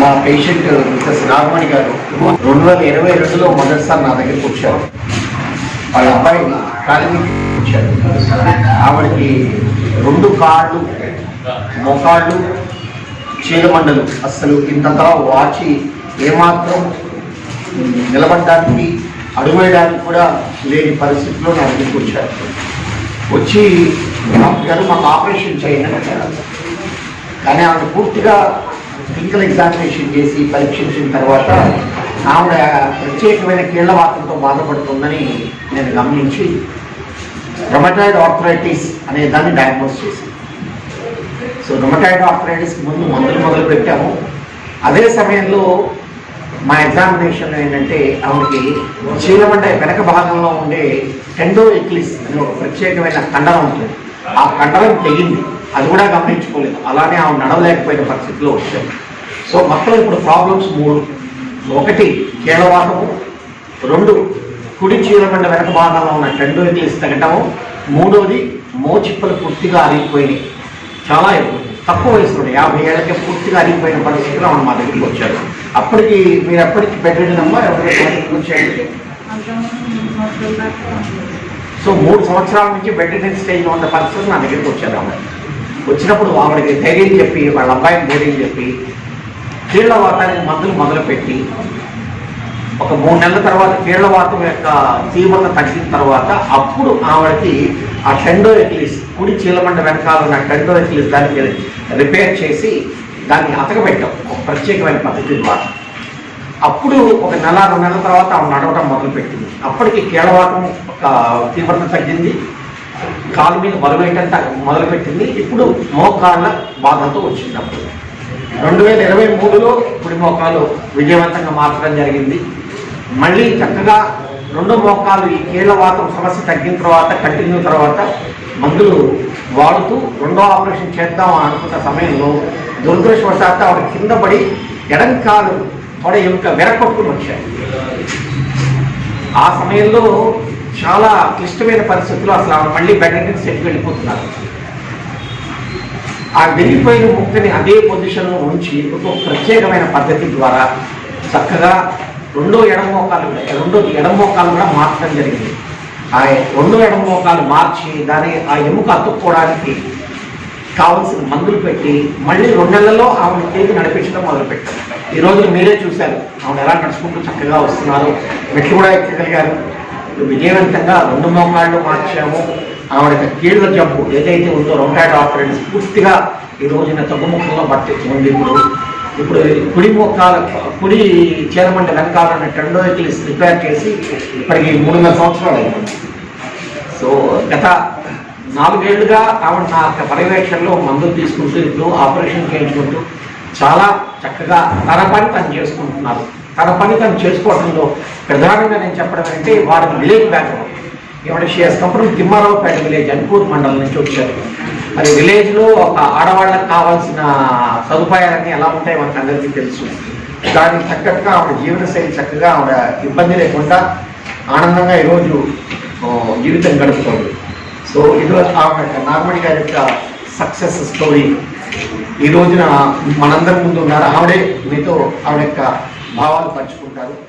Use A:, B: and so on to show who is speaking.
A: మా patient missus Nagamani గారు రెండు వేల ఇరవై రెండులో మొదటిసారి నా దగ్గరికి వచ్చారు. వాళ్ళ అబ్బాయి కాలిమికి వచ్చారు. ఆవిడకి రెండు కాళ్ళు మొకాళ్ళు చీలమండలు అస్సలు ఇంతంతలా వాచి ఏమాత్రం నిలబడడానికి అడుగువేయడానికి కూడా లేని పరిస్థితిలో నా దగ్గరికి వచ్చారు. వచ్చి డాక్టర్ గారు మాకు ఆపరేషన్ చేయండి అంటారు కానీ ఆవిడ పూర్తిగా ఫిజికల్ ఎగ్జామినేషన్ చేసి పరీక్షించిన తర్వాత ఆవిడ ప్రత్యేకమైన కీళ్ళ వాతంతో బాధపడుతుందని నేను గమనించి రొమటాయిడ్ ఆర్థరైటిస్ అనే దాన్ని డయాగ్నోస్ చేశాను. సో రొమటాయిడ్ ఆర్థరైటిస్ ముందు మందులు మొదలు పెట్టాము అదే సమయంలో మా ఎగ్జామినేషన్ ఏంటంటే ఆవిడకి చీలమండ వెనక భాగంలో ఉండే టెండో ఎక్లిస్ అనే ఒక ప్రత్యేకమైన కండలం ఉంటుంది. ఆ కండరం తెగింది. అది కూడా గమనించుకోలేదు. అలానే ఆవిడ నడవలేకపోయిన పరిస్థితిలో వచ్చారు సో మొత్తం ఇప్పుడు ప్రాబ్లమ్స్ మూడు. ఒకటి కీళ్ళవాతము రెండు కుడి చీలమండ వెనక భాగంలో ఉన్న టెండో ఎక్లిస్ తగ్గటము మూడోది మోచిప్పలు పూర్తిగా అరిగిపోయినాయి. చాలా ఎక్కువ. తక్కువ వయసులో యాభై ఏళ్ళకే పూర్తిగా అరిగిపోయిన పరిస్థితిలో ఆమె మా దగ్గరికి వచ్చారు. అప్పటికి మీరు ఎప్పటికి పెట్టినమ్మా ఎవరైనా వచ్చారు? సో మూడు సంవత్సరాల నుంచి బెడ్ స్టేజ్లో ఉన్న పరిస్థితులు నా దగ్గరికి వచ్చారు ఆమె వచ్చినప్పుడు ఆవిడకి ధైర్యం చెప్పి వాళ్ళ అబ్బాయిని ధైర్యం చెప్పి కీళ్ళ వాతానికి మందులు మొదలుపెట్టి ఒక మూడు నెలల తర్వాత కీళ్ళ వాతం యొక్క తీవ్రత తగ్గిన తర్వాత అప్పుడు ఆవిడకి ఆ టెండో ఎక్లీస్ కుడి చీలమండ వెనకాల ఉన్న టెండో ఎక్లీస్ దానికి రిపేర్ చేసి దాన్ని అతకబెట్టాం ఒక ప్రత్యేకమైన పద్ధతి ద్వారా. అప్పుడు ఒక నెల రెండు నెలల తర్వాత ఆమె నడవటం మొదలుపెట్టింది. అప్పటికి కీళ్ళవాతం ఒక తీవ్రత తగ్గింది. కాలు మీద బరువేయటం మొదలుపెట్టింది. ఇప్పుడు మోకాళ్ళ బాధతో వచ్చింది అప్పుడు. రెండు వేల ఇరవై మూడులో కుడి మోకాలు విజయవంతంగా మార్చడం జరిగింది. మళ్ళీ చక్కగా రెండో మోకాలు ఈ కీళ్ళవాతం సమస్య తగ్గిన తర్వాత కంటిన్యూ తర్వాత మందులు వాడుతూ రెండో ఆపరేషన్ చేద్దాం అనుకున్న సమయంలో దురదృష్టవశాత్తు ఆవిడ కింద పడి ఎడం కాలు తొడ ఎముక వెరకొట్టుకుని వచ్చాయి. ఆ సమయంలో చాలా క్లిష్టమైన పరిస్థితుల్లో అసలు ఆమె మళ్ళీ బెడ్ సెట్ వెళ్ళిపోతున్నారు. ఆ వెళ్ళిపోయిన ముక్తిని అదే పొజిషన్లో ఉంచి ఒక ప్రత్యేకమైన పద్ధతి ద్వారా చక్కగా రెండో ఎడమ మోకాలు కూడా రెండో ఎడమ మోకాలు కూడా మార్చడం జరిగింది. ఆ రెండో ఎడమ మోకాలు మార్చి దాని ఆ ఎముక అతుక్కోవడానికి కావలసిన మందులు పెట్టి మళ్ళీ రెండు నెలల్లో ఆమెను తిరిగి నడిపించడం మొదలుపెట్టారు. ఈ రోజు మీరే చూశారు. ఆమెను ఎలా నడుచుకుంటూ చక్కగా వస్తున్నారు. మెట్లు కూడా ఎక్కగలిగారు. విజయవంతంగా రెండు మోకాళ్ళు మార్చాము. ఆవిడ కీళ్ళ జబ్బు ఏదైతే ఉందో రొంటాయిడ్ ఆపరేషన్ పూర్తిగా ఈ రోజున తగ్గుముఖంలో పట్టించుకుంది ఇప్పుడు. ఇప్పుడు కుడి మోకాల కుడి చీరమంట వెనకాలన్న టెండోకిల్స్ రిపేర్ చేసి ఇప్పటికి మూడున్నర సంవత్సరాలు అయింది. సో గత నాలుగేళ్ళుగా ఆవిడ నా యొక్క పర్యవేక్షణలో మందులు తీసుకుంటూ ఇప్పుడు ఆపరేషన్ చేయించుకుంటూ చాలా చక్కగా తన పని తను చేసుకుంటున్నారు. తన పని తను చేసుకోవడంలో ప్రధానంగా నేను చెప్పడం అంటే వారి విలేజ్ బ్యాక్గ్రౌండ్ ఇవాళ షీఎస్ కంపెనీ తిమ్మారావుపేట విలేజ్ అన్పూర్ మండలం నుంచి వచ్చారు. మరి విలేజ్లో ఒక ఆడవాళ్ళకి కావాల్సిన సదుపాయాలన్నీ ఎలా ఉంటాయో మనకు అందరికీ తెలుసు. దానికి తగ్గట్టుగా ఆవిడ జీవనశైలి చక్కగా ఆవిడ ఇబ్బంది లేకుండా ఆనందంగా ఈరోజు జీవితం గడుపుతుంది. సో ఈరోజు ఆవిడ యొక్క నార్మల్ గారి యొక్క సక్సెస్ స్టోరీ ఈ రోజున మనందరి ముందు ఉన్నారు. ఆవిడే మీతో ఆవిడ యొక్క భావాలు పంచుకుంటారు.